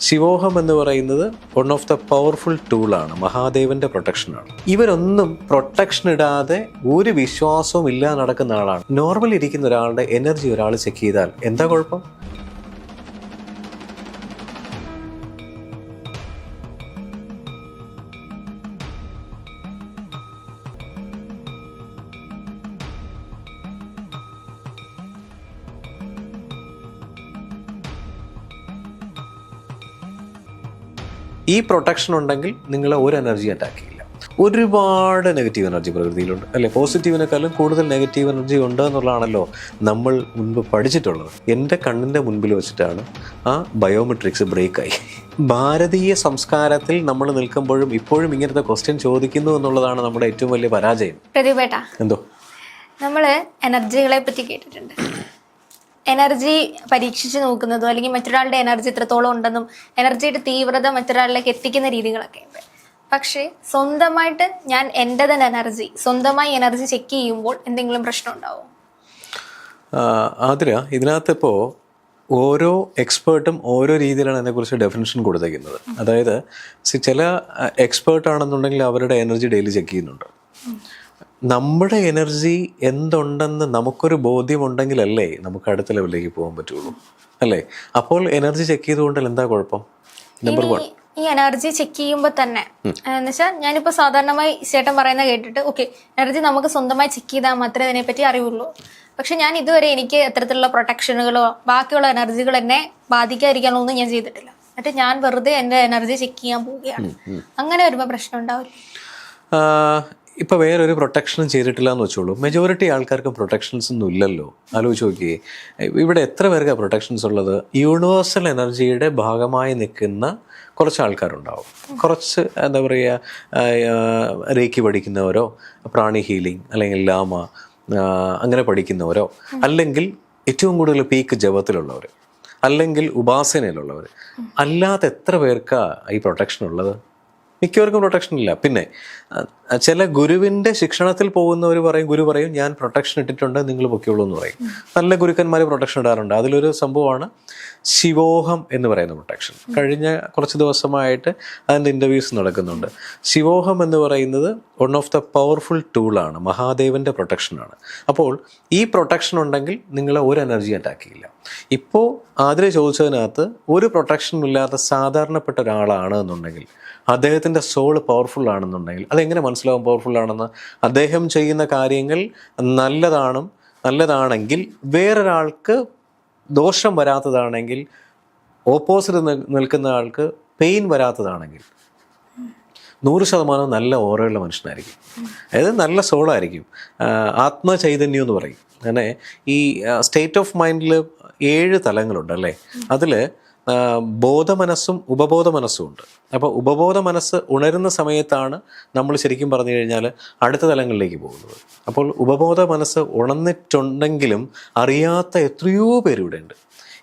ശിവോഹം എന്ന് പറയുന്നത് one of the powerful ടൂളാണ് മഹാദേവന്റെ പ്രൊട്ടക്ഷനാണ് ഇവരൊന്നും പ്രൊട്ടക്ഷൻ ഇടാതെ ഒരു വിശ്വാസവും ഇല്ലാതെ നടക്കുന്ന ആളാണ്. നോർമൽ ഇരിക്കുന്ന ഒരാളുടെ എനർജി ഒരാൾ ചെക്ക് ചെയ്താൽ എന്താ കുഴപ്പം? ഈ പ്രൊട്ടക്ഷൻ ഉണ്ടെങ്കിൽ നിങ്ങളെ ഒരു എനർജി അറ്റാക്ക് ചെയ്യില്ല. ഒരുപാട് നെഗറ്റീവ് എനർജി പ്രകൃതിയിലുണ്ട്. അല്ലെ? പോസിറ്റീവിനെക്കാളും കൂടുതൽ നെഗറ്റീവ് എനർജി ഉണ്ട് എന്നുള്ളതാണല്ലോ നമ്മൾ മുൻപ് പഠിച്ചിട്ടുള്ളത്. എന്റെ കണ്ണിന്റെ മുൻപിൽ വെച്ചിട്ടാണ് ആ ബയോമെട്രിക്സ് ബ്രേക്കായി ഭാരതീയ സംസ്കാരത്തിൽ നമ്മൾ നിൽക്കുമ്പോഴും ഇപ്പോഴും ഇങ്ങനത്തെ ക്വസ്റ്റ്യൻ ചോദിക്കുന്നു എന്നുള്ളതാണ് നമ്മുടെ ഏറ്റവും വലിയ പരാജയം. എന്തോ? നമ്മൾ എനർജികളെ പറ്റി കേട്ടിട്ടുണ്ട്. എനർജി പരീക്ഷിച്ച് നോക്കുന്നതും അല്ലെങ്കിൽ മറ്റൊരാളുടെ എനർജി എത്രത്തോളം ഉണ്ടെന്നും എനർജിയുടെ തീവ്രത മറ്റൊരാളിലേക്ക് എത്തിക്കുന്ന രീതികളൊക്കെ ഉണ്ട്. പക്ഷേ സ്വന്തമായിട്ട് ഞാൻ എന്റെ തന്നെ എനർജി സ്വന്തമായി എനർജി ചെക്ക് ചെയ്യുമ്പോൾ എന്തെങ്കിലും പ്രശ്നം ഉണ്ടാവും? ആതിര ഇതിനകത്ത് ഇപ്പോൾ ഓരോ എക്സ്പേർട്ടും ഓരോ രീതിയിലാണ് അതിനെക്കുറിച്ച് ഡെഫിനേഷൻ കൊടുത്തേക്കുന്നത്. അതായത് ചില എക്സ്പേർട്ട് ആണെന്നുണ്ടെങ്കിൽ അവരുടെ എനർജി ഡെയിലി ചെക്ക് ചെയ്യുന്നുണ്ട്. നമ്മുടെ എനർജി എന്തുണ്ടെന്ന് നമുക്കൊരു ബോധ്യമുണ്ടെങ്കിലല്ലേ നമുക്ക് അടുത്ത ലെവലിലേക്ക് പോകാൻ പറ്റുള്ളൂ. അല്ലേ? അപ്പോൾ എനർജി ചെക്ക് ചെയ്തുകൊണ്ട് എന്താ കുഴപ്പം? നമ്പർ വൺ ഈ- എനർജി ചെക്ക് ചെയ്യുമ്പോൾ തന്നെ എന്ന് വെച്ചാൽ ഞാനിപ്പോൾ സാധാരണമായി ചേട്ടൻ പറയുന്ന കേട്ടിട്ട് ഓക്കെ എനർജി നമുക്ക് സ്വന്തമായി ചെക്ക് ചെയ്താൽ മാത്രമേ അതിനെപ്പറ്റി അറിയുള്ളൂ. പക്ഷെ ഞാൻ ഇതുവരെ എനിക്ക് എത്തരത്തിലുള്ള പ്രൊട്ടക്ഷനുകളോ ബാക്കിയുള്ള എനർജികൾ എന്നെ ബാധിക്കാതിരിക്കാനോ ഒന്നും ഞാൻ ചെയ്തിട്ടില്ല. എന്നിട്ട് ഞാൻ വെറുതെ എന്റെ എനർജി ചെക്ക് ചെയ്യാൻ പോവുകയാണ്. അങ്ങനെ വരുമ്പോൾ പ്രശ്നം ഉണ്ടാവില്ല? ഇപ്പോൾ വേറൊരു പ്രൊട്ടക്ഷനും ചെയ്തിട്ടില്ല എന്ന് വെച്ചോളൂ. മെജോറിറ്റി ആൾക്കാർക്ക് പ്രൊട്ടക്ഷൻസ് ഒന്നും ഇല്ലല്ലോ. ആലോചിച്ച് നോക്കിയേ. ഇവിടെ എത്ര പേർക്ക് പ്രൊട്ടക്ഷൻസ് ഉള്ളത്? യൂണിവേഴ്സൽ എനർജിയുടെ ഭാഗമായി നിൽക്കുന്ന കുറച്ച് ആൾക്കാരുണ്ടാവും. കുറച്ച് എന്താ പറയുക രേക്കി പഠിക്കുന്നവരോ പ്രാണി ഹീലിംഗ് അല്ലെങ്കിൽ ലാമ അങ്ങനെ പഠിക്കുന്നവരോ അല്ലെങ്കിൽ ഏറ്റവും കൂടുതൽ പീക്ക് ജപത്തിലുള്ളവർ അല്ലെങ്കിൽ ഉപാസനയിലുള്ളവർ അല്ലാതെ എത്ര പേർക്കാണ് ഈ പ്രൊട്ടക്ഷൻ ഉള്ളത്? മിക്കവർക്കും പ്രൊട്ടക്ഷൻ ഇല്ല. പിന്നെ ചില ഗുരുവിന്റെ ശിക്ഷണത്തിൽ പോകുന്നവർ പറയും ഗുരു പറയും ഞാൻ പ്രൊട്ടക്ഷൻ ഇട്ടിട്ടുണ്ട് നിങ്ങൾ പൊക്കിയുള്ളൂ എന്ന് പറയും. നല്ല ഗുരുക്കന്മാർ പ്രൊട്ടക്ഷൻ ഇടാറുണ്ട്. അതിലൊരു സംഭവമാണ് ശിവോഹം എന്ന് പറയുന്ന പ്രൊട്ടക്ഷൻ കഴിഞ്ഞ കുറച്ച് ദിവസമായിട്ട് അതിന്റെ ഇന്റർവ്യൂസ് നടക്കുന്നുണ്ട്. ശിവോഹം എന്ന് പറയുന്നത് വൺ ഓഫ് ദ പവർഫുൾ ടൂളാണ് മഹാദേവന്റെ പ്രൊട്ടക്ഷനാണ് അപ്പോൾ ഈ പ്രൊട്ടക്ഷൻ ഉണ്ടെങ്കിൽ നിങ്ങളെ ഒരു എനർജി അറ്റാക്ക് ചെയ്യില്ല. ഇപ്പോൾ ആതിരെ ചോദിച്ചതിനകത്ത് ഒരു പ്രൊട്ടക്ഷനും ഇല്ലാത്ത സാധാരണപ്പെട്ട ഒരാളാണ് എന്നുണ്ടെങ്കിൽ അദ്ദേഹത്തിന്റെ സോൾ പവർഫുൾ ആണെന്നുണ്ടെങ്കിൽ അതെങ്ങനെ മനസ്സിലാവും പവർഫുൾ ആണെന്ന്. അദ്ദേഹം ചെയ്യുന്ന കാര്യങ്ങൾ നല്ലതാണ് നല്ലതാണെങ്കിൽ വേറൊരാൾക്ക് ദോഷം വരാത്തതാണെങ്കിൽ ഓപ്പോസിറ്റ് നിൽക്കുന്ന ആൾക്ക് പെയിൻ വരാത്തതാണെങ്കിൽ നൂറ് ശതമാനം നല്ല ഓരമുള്ള മനുഷ്യനായിരിക്കും. അതായത് നല്ല സോളായിരിക്കും ആത്മചൈതന്യം എന്ന് പറയും. അങ്ങനെ ഈ സ്റ്റേറ്റ് ഓഫ് മൈൻഡിൽ ഏഴ് തലങ്ങളുണ്ട് അല്ലേ? അതിൽ ബോധമനസ്സും ഉപബോധ മനസ്സും ഉണ്ട്. അപ്പോൾ ഉപബോധ മനസ്സ് ഉണരുന്ന സമയത്താണ് നമ്മൾ ശരിക്കും പറഞ്ഞു കഴിഞ്ഞാൽ അടുത്ത തലങ്ങളിലേക്ക് പോകുന്നത്. അപ്പോൾ ഉപബോധ മനസ്സ് ഉണർന്നിട്ടുണ്ടെങ്കിലും അറിയാത്ത എത്രയോ പേരിവിടെ ഉണ്ട്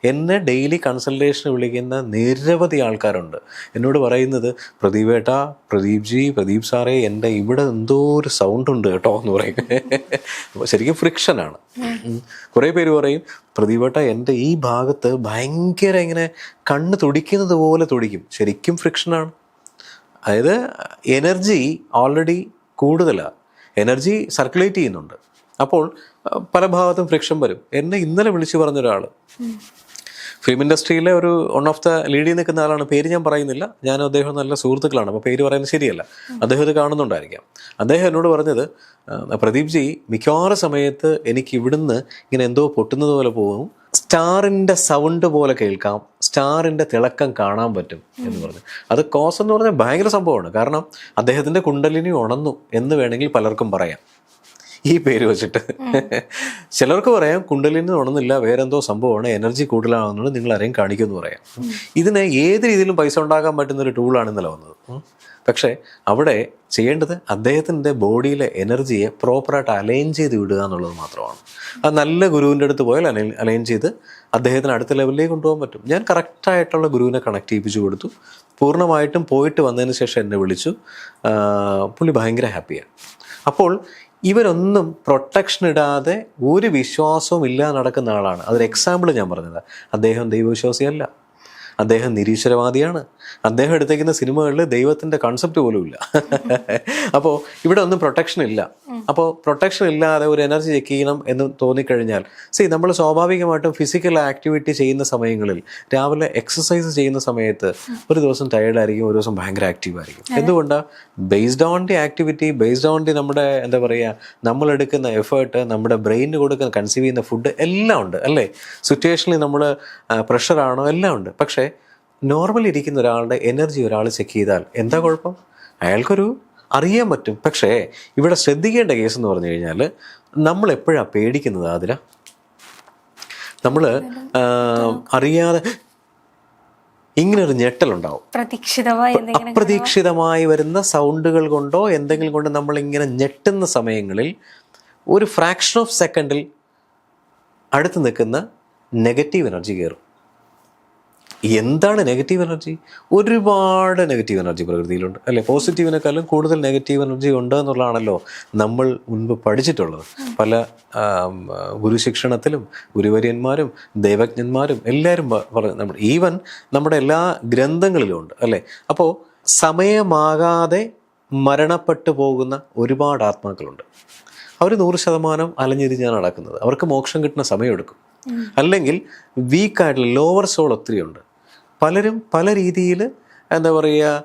എന്നെ ഡെയിലി കൺസൾട്ടേഷന് വിളിക്കുന്ന നിരവധി ആൾക്കാരുണ്ട്. എന്നോട് പറയുന്നത് പ്രദീപ് ഏട്ട പ്രദീപ് ജി പ്രദീപ് സാറേ എന്റെ ഇവിടെ എന്തോ ഒരു സൗണ്ട് ഉണ്ട് കേട്ടോ എന്ന് പറയും. ശരിക്കും ഫ്രിക്ഷനാണ് കുറേ പേര് പറയും പ്രദീപേട്ട എന്റെ ഈ ഭാഗത്ത് ഭയങ്കര ഇങ്ങനെ കണ്ണ് തുടിക്കുന്നത് പോലെ തുടിക്കും. ശരിക്കും ഫ്രിക്ഷനാണ് അതായത് എനർജി ഓൾറെഡി കൂടുതലാണ് എനർജി സർക്കുലേറ്റ് ചെയ്യുന്നുണ്ട്. അപ്പോൾ പല ഭാഗത്തും ഫ്രിക്ഷൻ വരും. എന്നെ ഇന്നലെ വിളിച്ചു പറഞ്ഞ ഒരാൾ ഫിലിം ഇൻഡസ്ട്രിയിലെ ഒരു വൺ ഓഫ് ദ ലീഡിൽ നിൽക്കുന്ന ആളാണ്. പേര് ഞാൻ പറയുന്നില്ല. ഞാൻ അദ്ദേഹം നല്ല സുഹൃത്തുക്കളാണ്. അപ്പോൾ പേര് പറയുന്നത് ശരിയല്ല. അദ്ദേഹം ഇത് കാണുന്നുണ്ടായിരിക്കാം. അദ്ദേഹം എന്നോട് പറഞ്ഞത് "ആ, പ്രദീപ് ജി മിക്കവാറും സമയത്ത് എനിക്ക് ഇവിടുന്ന് ഇങ്ങനെ എന്തോ പൊട്ടുന്നത് പോലെ പോകും. സ്റ്റാറിന്റെ സൗണ്ട് പോലെ കേൾക്കാം. സ്റ്റാറിന്റെ തിളക്കം കാണാൻ പറ്റും എന്ന് പറഞ്ഞു. അത് കോസ് എന്ന് പറഞ്ഞാൽ ഭയങ്കര സംഭവമാണ്. കാരണം അദ്ദേഹത്തിന്റെ കുണ്ടലിനി ഉണന്നു എന്ന് വേണമെങ്കിൽ പലർക്കും പറയാം. ഈ പേര് വെച്ചിട്ട്. ചിലർക്ക് പറയാം കുണ്ടലിന് ഉണർന്നില്ല വേറെന്തോ സംഭവമാണ് എനർജി കൂടുതലാണെന്നുള്ളത് നിങ്ങൾ ആരെയും കാണിക്കുമെന്ന് പറയാം. ഇതിന് ഏത് രീതിയിലും പൈസ ഉണ്ടാക്കാൻ പറ്റുന്ന ഒരു ടൂളാണ് ഇന്നലെ വന്നത്. പക്ഷേ അവിടെ ചെയ്യേണ്ടത് അദ്ദേഹത്തിന്റെ ബോഡിയിലെ എനർജിയെ പ്രോപ്പറായിട്ട് അലൈൻ ചെയ്ത് വിടുക എന്നുള്ളത് മാത്രമാണ്. അത് നല്ല ഗുരുവിന്റെ അടുത്ത് പോയാൽ അലൈൻ അലൈൻ ചെയ്ത് അദ്ദേഹത്തിന് അടുത്ത ലെവലിലേക്ക് കൊണ്ടുപോകാൻ പറ്റും. ഞാൻ കറക്റ്റായിട്ടുള്ള ഗുരുവിനെ കണക്ട് ചെയ്യിപ്പിച്ചു കൊടുത്തു. പൂർണമായിട്ടും പോയിട്ട് വന്നതിന് ശേഷം എന്നെ വിളിച്ചു. പുള്ളി ഭയങ്കര ഹാപ്പിയാണ് അപ്പോൾ ഇവരൊന്നും പ്രൊട്ടക്ഷൻ ഇടാതെ ഒരു വിശ്വാസവും ഇല്ലാതെ നടക്കുന്ന ആളാണ്. അതൊരു എക്സാമ്പിൾ ഞാൻ പറഞ്ഞത്. അദ്ദേഹം ദൈവവിശ്വാസിയല്ല. അദ്ദേഹം നിരീശ്വരവാദിയാണ്. അദ്ദേഹം എടുത്തേക്കുന്ന സിനിമകളിൽ ദൈവത്തിന്റെ കൺസെപ്റ്റ് പോലും ഇല്ല. അപ്പോൾ ഇവിടെ ഒന്നും പ്രൊട്ടക്ഷൻ ഇല്ല. അപ്പോൾ പ്രൊട്ടക്ഷൻ ഇല്ലാതെ ഒരു എനർജി ചെക്ക് ചെയ്യണം എന്ന് തോന്നിക്കഴിഞ്ഞാൽ സി നമ്മൾ സ്വാഭാവികമായിട്ടും ഫിസിക്കൽ ആക്ടിവിറ്റി ചെയ്യുന്ന സമയങ്ങളിൽ രാവിലെ എക്സസൈസ് ചെയ്യുന്ന സമയത്ത് ഒരു ദിവസം ടയേർഡ് ആയിരിക്കും ഒരു ദിവസം ഭയങ്കര ആക്റ്റീവ് ആയിരിക്കും. എന്തുകൊണ്ട്? Based on the activity based on the നമ്മുടെ എന്താ പറയുക നമ്മൾ എടുക്കുന്ന എഫേർട്ട് നമ്മുടെ ബ്രെയിനിന് കൊടുക്കുന്ന കൺസീവ് ചെയ്യുന്ന ഫുഡ് എല്ലാം ഉണ്ട് അല്ലേ? സിറ്റുവേഷനിൽ നമ്മൾ പ്രഷറാണോ എല്ലാം ഉണ്ട്. പക്ഷേ നോർമൽ ഇരിക്കുന്ന ഒരാളുടെ എനർജി ഒരാൾ ചെക്ക് ചെയ്താൽ എന്താ കുഴപ്പം? അയാൾക്കൊരു അറിയാൻ പറ്റും. പക്ഷേ ഇവിടെ ശ്രദ്ധിക്കേണ്ട കേസ് എന്ന് പറഞ്ഞു കഴിഞ്ഞാൽ നമ്മൾ എപ്പോഴാണ് പേടിക്കുന്നത് അതില നമ്മൾ അറിയാതെ ഇങ്ങനെ ഒരു ഞെട്ടലുണ്ടാവും. അപ്രതീക്ഷിതമായി വരുന്ന സൗണ്ടുകൾ കൊണ്ടോ എന്തെങ്കിലും കൊണ്ടോ നമ്മൾ ഇങ്ങനെ ഞെട്ടുന്ന സമയങ്ങളിൽ ഒരു ഫ്രാക്ഷൻ ഓഫ് സെക്കൻഡിൽ അടുത്ത് നിൽക്കുന്ന നെഗറ്റീവ് എനർജി കയറും. എന്താണ് നെഗറ്റീവ് എനർജി ഒരുപാട് നെഗറ്റീവ് എനർജി പ്രകൃതിയിലുണ്ട്. അല്ലെ? പോസിറ്റീവിനേക്കാളും കൂടുതൽ നെഗറ്റീവ് എനർജി ഉണ്ട് എന്നുള്ളതാണല്ലോ നമ്മൾ മുൻപ് പഠിച്ചിട്ടുള്ളത്. പല ഗുരുശിക്ഷണത്തിലും ഗുരുവര്യന്മാരും ദൈവജ്ഞന്മാരും എല്ലാവരും പറഞ്ഞു പറ- നമ്മൾ ഈവൻ നമ്മുടെ എല്ലാ ഗ്രന്ഥങ്ങളിലും ഉണ്ട്. അല്ലേ? അപ്പോൾ സമയമാകാതെ മരണപ്പെട്ടു പോകുന്ന ഒരുപാട് ആത്മാക്കളുണ്ട്. അവർ നൂറ് ശതമാനം അലഞ്ഞിരിഞ്ഞാണ് നടക്കുന്നത്. അവർക്ക് മോക്ഷം കിട്ടുന്ന സമയമെടുക്കും. അല്ലെങ്കിൽ വീക്കായിട്ടുള്ള ലോവർ സോൾ ഒത്തിരി ഉണ്ട് പലരും പല രീതിയിൽ എന്താ പറയുക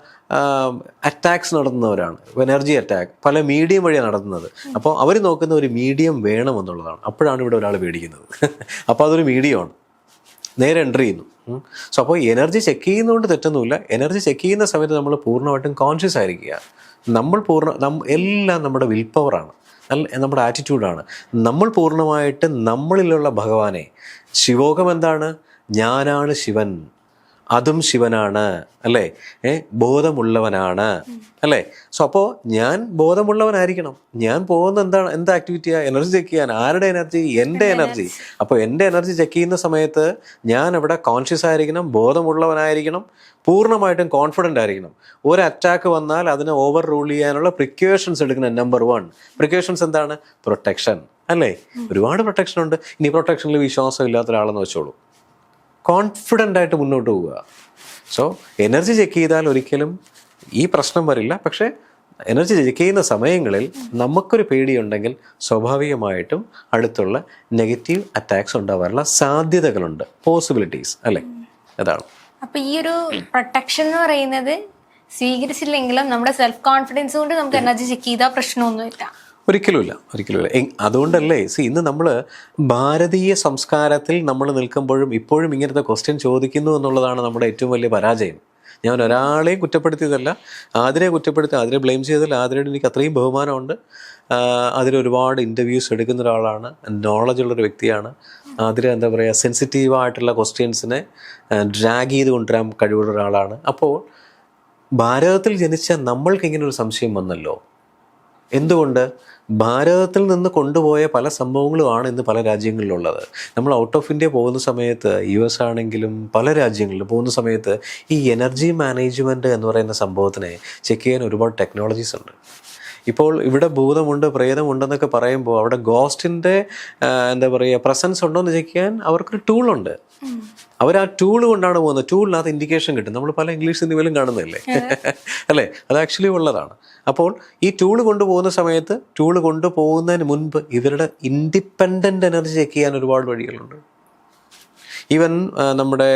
അറ്റാക്സ് നടത്തുന്നവരാണ്. എനർജി അറ്റാക്ക് പല മീഡിയം വഴിയാണ് നടത്തുന്നത്. അപ്പോൾ അവർ നോക്കുന്ന ഒരു മീഡിയം വേണമെന്നുള്ളതാണ്. അപ്പോഴാണ് ഇവിടെ ഒരാൾ പേടിക്കുന്നത്. അപ്പോൾ അതൊരു മീഡിയമാണ് നേരെ എന്റർ ചെയ്യുന്നു. സോ അപ്പോൾ എനർജി ചെക്ക് ചെയ്യുന്നതുകൊണ്ട് തെറ്റൊന്നുമില്ല. എനർജി ചെക്ക് ചെയ്യുന്ന സമയത്ത് നമ്മൾ പൂർണമായിട്ടും കോൺഷ്യസ് ആയിരിക്കുക. നമ്മൾ പൂർണ എല്ലാം നമ്മുടെ വിൽ പവറാണ് നമ്മുടെ ആറ്റിറ്റ്യൂഡാണ് നമ്മൾ പൂർണമായിട്ട് നമ്മളിലുള്ള ഭഗവാനെ ശിവോകം എന്താണ്? ഞാനാണ് ശിവൻ. അതും ശിവനാണ് അല്ലേ? ഏ ബോധമുള്ളവനാണ് അല്ലേ? സോ അപ്പോൾ ഞാൻ ബോധമുള്ളവനായിരിക്കണം. ഞാൻ പോകുന്ന എന്താണ് എന്താ ആക്ടിവിറ്റിയാ എനർജി ചെക്ക് ചെയ്യാൻ. ആരുടെ എനർജി എന്റെ എനർജി അപ്പോൾ എന്റെ എനർജി ചെക്ക് ചെയ്യുന്ന സമയത്ത് ഞാൻ അവിടെ കോൺഷ്യസ് ആയിരിക്കണം ബോധമുള്ളവനായിരിക്കണം പൂർണമായിട്ടും കോൺഫിഡന്റ് ആയിരിക്കണം. ഒരു അറ്റാക്ക് വന്നാൽ അതിനെ ഓവർ റൂൾ ചെയ്യാനുള്ള പ്രിക്വേഷൻസ് എടുക്കണം നമ്പർ വൺ പ്രിക്വേഷൻസ് എന്താണ്? പ്രൊട്ടക്ഷൻ അല്ലേ? ഒരുപാട് പ്രൊട്ടക്ഷൻ ഉണ്ട്. ഇനി പ്രൊട്ടക്ഷനിൽ വിശ്വാസം ഇല്ലാത്ത ഒരാളെന്ന് വെച്ചോളൂ. കോൺഫിഡന്റ് ആയിട്ട് മുന്നോട്ട് പോവുക. സോ എനർജി ചെക്ക് ചെയ്താൽ ഒരിക്കലും ഈ പ്രശ്നം വരില്ല. പക്ഷേ എനർജി ചെക്ക് ചെയ്യുന്ന സമയങ്ങളിൽ നമുക്കൊരു പേടിയുണ്ടെങ്കിൽ സ്വാഭാവികമായിട്ടും അടുത്തുള്ള നെഗറ്റീവ് അറ്റാക്സ് ഉണ്ടാവാനുള്ള സാധ്യതകളുണ്ട്. പോസിബിലിറ്റീസ് അല്ലേ? അതാണ്. അപ്പൊ ഈ ഒരു പ്രൊട്ടക്ഷൻ എന്ന് പറയുന്നത് സ്വീകരിച്ചില്ലെങ്കിലും നമ്മുടെ സെൽഫ് കോൺഫിഡൻസ് കൊണ്ട് നമുക്ക് എനർജി ചെക്ക് ചെയ്താൽ പ്രശ്നമൊന്നുമില്ല. ഒരിക്കലുമില്ല ഒരിക്കലുമില്ല. അതുകൊണ്ടല്ലേ സി ഇന്ന് നമ്മൾ ഭാരതീയ സംസ്കാരത്തിൽ നമ്മൾ നിൽക്കുമ്പോഴും ഇപ്പോഴും ഇങ്ങനത്തെ ക്വസ്റ്റ്യൻ ചോദിക്കുന്നു എന്നുള്ളതാണ് നമ്മുടെ ഏറ്റവും വലിയ പരാജയം. ഞാൻ ഒരാളെയും കുറ്റപ്പെടുത്തിയതല്ല ആതിരെ കുറ്റപ്പെടുത്തി ആതിരെ ബ്ലെയിം ചെയ്തതല്ല ആതിരയോട് എനിക്ക് അത്രയും ബഹുമാനമുണ്ട്. അതിൽ ഒരുപാട് ഇന്റർവ്യൂസ് എടുക്കുന്ന ഒരാളാണ് നോളജ് ഉള്ളൊരു വ്യക്തിയാണ്. ആതിര എന്താ പറയുക സെൻസിറ്റീവായിട്ടുള്ള ക്വസ്റ്റ്യൻസിനെ ഡ്രാഗ് ചെയ്ത് കൊണ്ടുവരാൻ കഴിവുള്ള ഒരാളാണ്. അപ്പോൾ ഭാരതത്തിൽ ജനിച്ച നമ്മൾക്ക് ഇങ്ങനെ ഒരു സംശയം വന്നല്ലോ? എന്തുകൊണ്ട് ഭാരതത്തിൽ നിന്ന് കൊണ്ടുപോയ പല സംഭവങ്ങളുമാണ് ഇന്ന് പല രാജ്യങ്ങളിലുള്ളത്. നമ്മൾ ഔട്ട് ഓഫ് ഇന്ത്യ പോകുന്ന സമയത്ത് യു എസ് ആണെങ്കിലും പല രാജ്യങ്ങളിലും പോകുന്ന സമയത്ത് ഈ എനർജി മാനേജ്മെന്റ് എന്ന് പറയുന്ന സംഭവത്തിനെ ചെക്ക് ചെയ്യാൻ ഒരുപാട് ടെക്നോളജീസ് ഉണ്ട്. ഇപ്പോൾ ഇവിടെ ഭൂതമുണ്ട് പ്രേതമുണ്ടെന്നൊക്കെ പറയുമ്പോൾ അവിടെ ഗോസ്റ്റിന്റെ എന്താ പറയുക പ്രസൻസ് ഉണ്ടോ എന്ന് ചെക്ക് ചെയ്യാൻ അവർക്കൊരു ടൂളുണ്ട് അവർ ആ ടൂൾ കൊണ്ടാണ് പോകുന്നത്. ടൂളിനകത്ത് ഇൻഡിക്കേഷൻ കിട്ടും. നമ്മൾ പല ഇംഗ്ലീഷ് സിനിമയിലും കാണുന്നില്ലേ അല്ലേ? അത് ആക്ച്വലി ഉള്ളതാണ്. അപ്പോൾ ഈ ടൂൾ കൊണ്ടുപോകുന്ന സമയത്ത് ടൂൾ കൊണ്ടുപോകുന്നതിന് മുൻപ് ഇവരുടെ ഇൻഡിപെൻഡന്റ് എനർജി ചെക്ക് ചെയ്യാൻ ഒരുപാട് വഴികളുണ്ട്. ഈവൻ നമ്മുടെ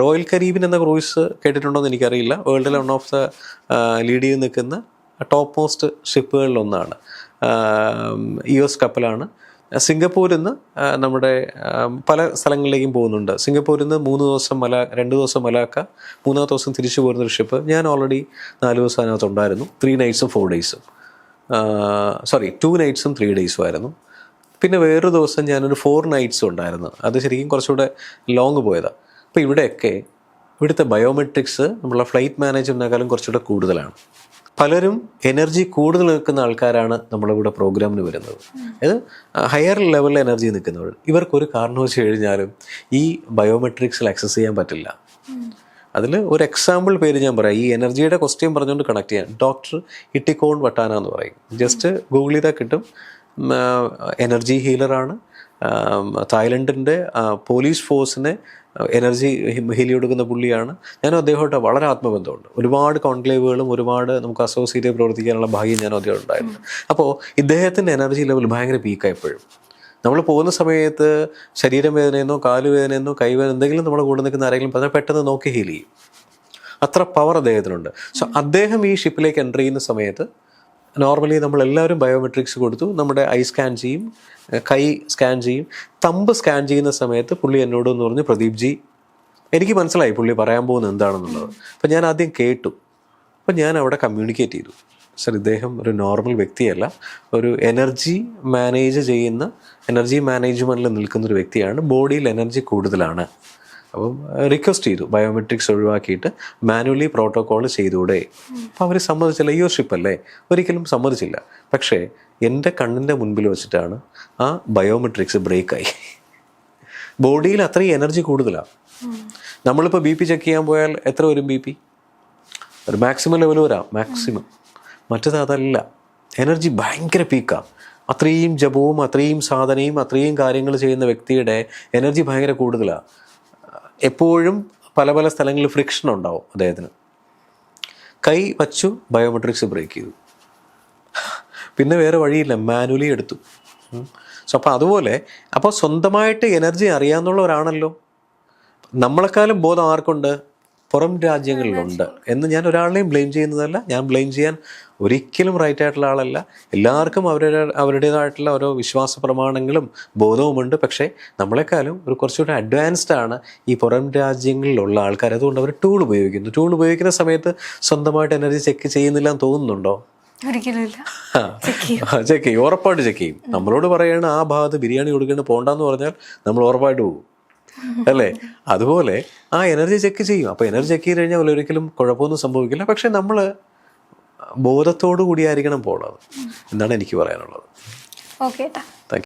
റോയൽ കരീബിൻ എന്ന ക്രൂയിസ് കേട്ടിട്ടുണ്ടോ എന്ന് എനിക്കറിയില്ല. വേൾഡിലെ വൺ ഓഫ് ദ ലീഡ് ചെയ്ത് നിൽക്കുന്ന ടോപ്പ് മോസ്റ്റ് ഷിപ്പുകളിലൊന്നാണ് യു എസ് കപ്പലാണ്. സിംഗപ്പൂരിൽ നിന്ന് നമ്മുടെ പല സ്ഥലങ്ങളിലേക്കും പോകുന്നുണ്ട്. സിംഗപ്പൂരിൽ നിന്ന് മൂന്ന് ദിവസം മല രണ്ട് ദിവസം മലാക്ക മൂന്നാമത്തെ ദിവസം തിരിച്ചു പോരുന്ന ഒരു ഷിപ്പ്. ഞാൻ ഓൾറെഡി നാല് ദിവസം അതിനകത്ത് ഉണ്ടായിരുന്നു ത്രീ നൈറ്റ്സും ഫോർ ഡേയ്സും സോറി ടു നൈറ്റ്സും ത്രീ ഡേയ്സും ആയിരുന്നു. പിന്നെ വേറൊരു ദിവസം ഞാനൊരു ഫോർ നൈറ്റ്സും ഉണ്ടായിരുന്നു. അത് ശരിക്കും കുറച്ചുകൂടെ ലോങ് പോയതാണ് അപ്പോൾ ഇവിടെയൊക്കെ ഇവിടുത്തെ ബയോമെട്രിക്സ് നമ്മളെ ഫ്ലൈറ്റ് മാനേജ്മെന്റിനേക്കാളും കുറച്ചുകൂടെ കൂടുതലാണ്. പലരും എനർജി കൂടുതൽ നിൽക്കുന്ന ആൾക്കാരാണ് നമ്മുടെ കൂടെ പ്രോഗ്രാമിന് വരുന്നത്. അതായത് ഹയർ ലെവലിൽ എനർജി നിൽക്കുന്നവർ. ഇവർക്കൊരു കാരണം വെച്ച് കഴിഞ്ഞാലും ഈ ബയോമെട്രിക്സിൽ ആക്സസ് ചെയ്യാൻ പറ്റില്ല. അതിൽ ഒരു എക്സാമ്പിൾ പേര് ഞാൻ പറയാം. ഈ എനർജിയുടെ ക്വസ്റ്റ്യൻ പറഞ്ഞുകൊണ്ട് കണക്ട് ചെയ്യാൻ ഡോക്ടർ ഇട്ടിക്കോൺ വട്ടാന എന്ന് പറയും. ജസ്റ്റ് ഗൂഗിൾ ചെയ്താൽ കിട്ടും. എനർജി ഹീലറാണ് തായ്ലൻഡിന്റെ പോലീസ് ഫോഴ്സിനെ എനർജി ഹീലി കൊടുക്കുന്ന പുള്ളിയാണ്. ഞാനും അദ്ദേഹമായിട്ട് വളരെ ആത്മബന്ധമുണ്ട്. ഒരുപാട് കോൺക്ലേവുകളും ഒരുപാട് നമുക്ക് അസോസിയേറ്റ് പ്രവർത്തിക്കാനുള്ള ഭാഗ്യം ഞാൻ അദ്ദേഹം ഉണ്ടായിരുന്നു. അപ്പോൾ ഇദ്ദേഹത്തിന്റെ എനർജി ലെവൽ ഭയങ്കര പീക്കായപ്പോഴും. നമ്മൾ പോകുന്ന സമയത്ത് ശരീരം വേദനയെന്നോ കാൽ വേദനയെന്നോ കൈവേദന എന്തെങ്കിലും നമ്മൾ കൂടെ നിൽക്കുന്ന ആരെങ്കിലും പറഞ്ഞാൽ പെട്ടെന്ന് നോക്കി ഹീൽ ചെയ്യും. അത്ര പവർ അദ്ദേഹത്തിനുണ്ട്. സോ അദ്ദേഹം ഈ ഷിപ്പിലേക്ക് എന്റർ ചെയ്യുന്ന സമയത്ത് നോർമലി നമ്മൾ എല്ലാവരും ബയോമെട്രിക്സ് കൊടുത്തു. നമ്മുടെ ഐ സ്കാൻ ചെയ്യും കൈ സ്കാൻ ചെയ്യും. തമ്പ് സ്കാൻ ചെയ്യുന്ന സമയത്ത് പുള്ളി എന്നോട് എന്ന് പറഞ്ഞു പ്രദീപ് ജി എനിക്ക് മനസ്സിലായി പുള്ളി പറയാൻ പോകുന്നത് എന്താണെന്നുള്ളത്. അപ്പം ഞാൻ ആദ്യം കേട്ടു. അപ്പം ഞാൻ അവിടെ കമ്മ്യൂണിക്കേറ്റ് ചെയ്തു. സർ ഇദ്ദേഹം ഒരു നോർമൽ വ്യക്തിയല്ല. ഒരു എനർജി മാനേജ് ചെയ്യുന്ന എനർജി മാനേജ്മെന്റിൽ നിൽക്കുന്ന ഒരു വ്യക്തിയാണ്. ബോഡിയിൽ എനർജി കൂടുതലാണ്. അപ്പം റിക്വസ്റ്റ് ചെയ്തു. ബയോമെട്രിക്സ് ഒഴിവാക്കിയിട്ട് മാനുവലി പ്രോട്ടോകോൾ ചെയ്തുകൂടെ? അപ്പം അവർ സമ്മതിച്ചില്ല. ഈ ഷിപ്പ് അല്ലേ? ഒരിക്കലും സമ്മതിച്ചില്ല. പക്ഷേ എന്റെ കണ്ണിന്റെ മുൻപിൽ വെച്ചിട്ടാണ് ആ ബയോമെട്രിക്സ് ബ്രേക്കായി ബോഡിയിൽ അത്രയും എനർജി കൂടുതലാണ് നമ്മളിപ്പോൾ ബി പി ചെക്ക് ചെയ്യാൻ പോയാൽ എത്ര വരും ബി പി ഒരു മാക്സിമം ലെവൽ വരാം. മാക്സിമം മറ്റത് അതല്ല. എനർജി ഭയങ്കര പീക്കാണ് അത്രയും ജപവും അത്രയും സാധനയും അത്രയും കാര്യങ്ങൾ ചെയ്യുന്ന വ്യക്തിയുടെ എനർജി ഭയങ്കര കൂടുതലാണ് എപ്പോഴും പല പല സ്ഥലങ്ങളിൽ ഫ്രിക്ഷൻ ഉണ്ടാവും അദ്ദേഹത്തിന്. കൈ വച്ചു ബയോമെട്രിക്സ് ബ്രേക്ക് ചെയ്തു. പിന്നെ വേറെ വഴിയില്ല മാനുവലി എടുത്തു. സോ അപ്പോൾ അതുപോലെ അപ്പോൾ സ്വന്തമായിട്ട് എനർജി അറിയാമെന്നുള്ളവരാണല്ലോ നമ്മളെക്കാളും ബോധം ആർക്കുണ്ട്? പുറം രാജ്യങ്ങളിലുണ്ട് എന്ന് ഞാൻ ഒരാളെയും ബ്ലെയിം ചെയ്യുന്നതല്ല. ഞാൻ ബ്ലെയിം ചെയ്യാൻ ഒരിക്കലും റൈറ്റ് ആയിട്ടുള്ള ആളല്ല. എല്ലാവർക്കും അവരുടെ അവരുടേതായിട്ടുള്ള ഓരോ വിശ്വാസ പ്രമാണങ്ങളും ബോധവുമുണ്ട്. പക്ഷേ നമ്മളെക്കാളും ഒരു കുറച്ചുകൂടി അഡ്വാൻസ്ഡ് ആണ് ഈ പുറം രാജ്യങ്ങളിലുള്ള ആൾക്കാർ. അതുകൊണ്ട് അവർ ടൂൾ ഉപയോഗിക്കുന്നു. ടൂൾ ഉപയോഗിക്കുന്ന സമയത്ത് സ്വന്തമായിട്ട് എനർജി ചെക്ക് ചെയ്യുന്നില്ല എന്ന് തോന്നുന്നുണ്ടോ? ചെക്ക് ചെയ്യും. ഉറപ്പായിട്ട് ചെക്ക് ചെയ്യും. നമ്മളോട് പറയണ ആ ഭാഗത്ത് ബിരിയാണി കൊടുക്കേണ്ട പോണ്ടെന്ന് പറഞ്ഞാൽ നമ്മൾ ഉറപ്പായിട്ട് പോകും. അല്ലേ? അതുപോലെ ആ എനർജി ചെക്ക് ചെയ്യും. അപ്പോൾ എനർജി ചെക്ക് ചെയ്ത് കഴിഞ്ഞാൽ ഒരിക്കലും കുഴപ്പമൊന്നും സംഭവിക്കില്ല. പക്ഷെ നമ്മൾ ബോധത്തോടു കൂടിയായിരിക്കണം പോണത്. എന്നാണ് എനിക്ക് പറയാനുള്ളത്. ഓക്കെ